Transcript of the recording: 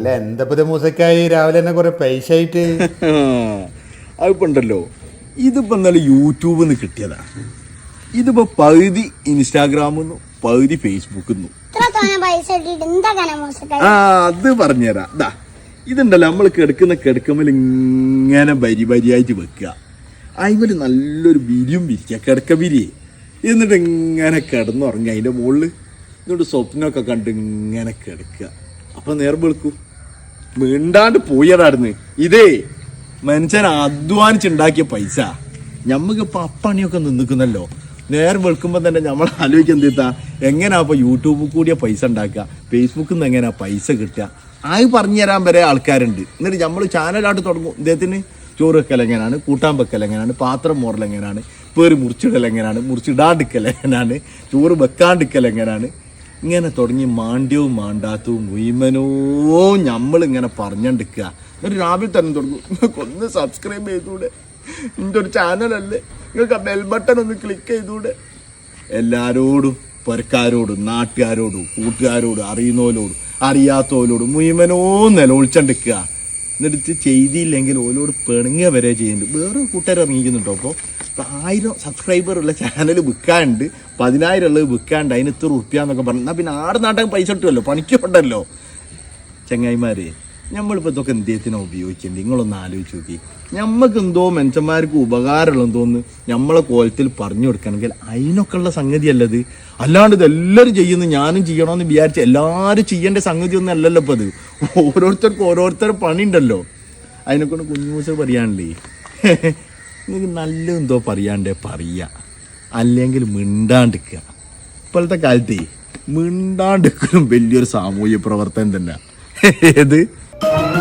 അല്ല എന്താ പുതിയ മൂസക്കായി രാവിലെ തന്നെ കുറെ പൈസ ആയിട്ട്. അതിപ്പോ ഉണ്ടല്ലോ. ഇതിപ്പോ എന്നാലും യൂട്യൂബിൽ നിന്ന് കിട്ടിയതാ. ഇതിപ്പോ പകുതി ഇൻസ്റ്റാഗ്രാമിൽ നിന്നും പകുതി ഫേസ്ബുക്കിൽ നിന്നും. ആ അത് പറഞ്ഞുതരാം. ദാ ഇതുണ്ടല്ലോ നമ്മൾ കിടക്കുന്ന കിടക്കുമ്പോൾ ഇങ്ങനെ ബരി ബരിയായിട്ട് വെക്കുക. അതിമേൽ നല്ലൊരു ബിരിയും വിരിക്കുക കിടക്ക ബിരിയെ. എന്നിട്ട് ഇങ്ങനെ കിടന്നുറങ്ങുക അതിന്റെ മുകളിൽ എന്നിട്ട് സ്വപ്നമൊക്കെ കണ്ട് ഇങ്ങനെ കിടക്കുക. അപ്പം നേരം വെളുക്കും. മിണ്ടാണ്ട് പോയതായിരുന്നു. ഇതേ മനുഷ്യൻ അധ്വാനിച്ചുണ്ടാക്കിയ പൈസ. ഞമ്മക്ക് ഇപ്പൊ അപ്പണിയൊക്കെ നിന്നിക്കുന്നല്ലോ. നേരം വെളുക്കുമ്പോൾ തന്നെ നമ്മൾ ആലോചിക്കുക എന്തിത്താ എങ്ങനെയാ ഇപ്പൊ യൂട്യൂബിൽ കൂടിയ പൈസ ഉണ്ടാക്കുക? ഫേസ്ബുക്കിൽ നിന്ന് എങ്ങനെയാ പൈസ കിട്ടുക? ആയി പറഞ്ഞു തരാൻ വരെ ആൾക്കാരുണ്ട്. എന്നിട്ട് നമ്മൾ ചാനലായിട്ട് തുടങ്ങും. ഇദ്ദേഹത്തിന് ചോറ് വെക്കൽ എങ്ങനെയാണ് കൂട്ടാൻ വെക്കൽ എങ്ങനെയാണ് പാത്രം മോറൽ എങ്ങനെയാണ് പേര് മുറിച്ചിടൽ എങ്ങനെയാണ് മുറിച്ചിടാണ്ടിക്കൽ എങ്ങനെയാണ് ചോറ് വെക്കാണ്ടിക്കൽ എങ്ങനെയാണ് ഇങ്ങനെ തുടങ്ങി മാണ്ഡ്യവും മാണ്ടാത്തവും മുയ്മനോ നമ്മളിങ്ങനെ പറഞ്ഞെടുക്കുക ഒരു രാവിലെ തന്നെ തുടങ്ങും. നിങ്ങൾക്ക് ഒന്ന് സബ്സ്ക്രൈബ് ചെയ്തൂടെ. എന്റെ ഒരു ചാനലല്ലേ നിങ്ങൾക്ക് ആ ബെൽ ബട്ടൺ ഒന്ന് ക്ലിക്ക് ചെയ്തൂടെ. എല്ലാവരോടും പുരക്കാരോടും നാട്ടുകാരോടും കൂട്ടുകാരോടും അറിയുന്നവരോടും അറിയാത്തവരോടും മുയ്മനോ നിലവിളിച്ചണ്ടിക്കുക എന്നിട്ട് ചെയ്തില്ലെങ്കിൽ ഓലോട് പിണങ്ങുക വരെ ചെയ്യുന്നുണ്ട്. വേറെ കൂട്ടുകാർ ഇറങ്ങിക്കുന്നുണ്ടോ അപ്പോൾ ആയിരം സബ്സ്ക്രൈബർ ഉള്ള ചാനൽ വിൽക്കാണ്ട് പതിനായിരം ഉള്ളത് വിൽക്കാണ്ട് അതിന് ഇത്ര ഉറുപ്പ്യ പറഞ്ഞു. എന്നാൽ പിന്നെ ആട് നാട്ടകം പൈസ കിട്ടുമല്ലോ? പണിക്കുണ്ടല്ലോ ചങ്ങായിമാരെ. നമ്മളിപ്പോൾ ഇതൊക്കെ എന്തിനാ ഉപയോഗിക്കേണ്ടത്? നിങ്ങളൊന്ന് ആലോചിച്ച് നോക്കി. നമ്മൾക്ക് എന്തോ മനുഷ്യന്മാർക്ക് ഉപകാരമുള്ളതെന്ന് തോന്നുന്നു. നമ്മളെ കോലത്തിൽ പറഞ്ഞു കൊടുക്കണമെങ്കിൽ അതിനൊക്കെ ഉള്ള സംഗതിയല്ലത് അല്ലാണ്ട് ഇതെല്ലാവരും ചെയ്യുന്നു ഞാനും ചെയ്യണമെന്ന് വിചാരിച്ച് എല്ലാവരും ചെയ്യേണ്ട സംഗതി ഒന്നും അല്ലല്ലോ ഇപ്പം അത് ഓരോരുത്തർക്കും ഓരോരുത്തർ പണിയുണ്ടല്ലോ. അതിനെക്കൊണ്ട് കുഞ്ഞുമൂസ പറയാണ്ടേ നിങ്ങൾക്ക് നല്ല എന്തോ പറയാണ്ടേ പറയുക അല്ലെങ്കിൽ മിണ്ടാണ്ടിക്കുക ഇപ്പോഴത്തെ കാലത്തേ മിണ്ടാണ്ടിക്കലും വലിയൊരു സാമൂഹ്യ പ്രവർത്തനം തന്നെ ഏത്? Thank you.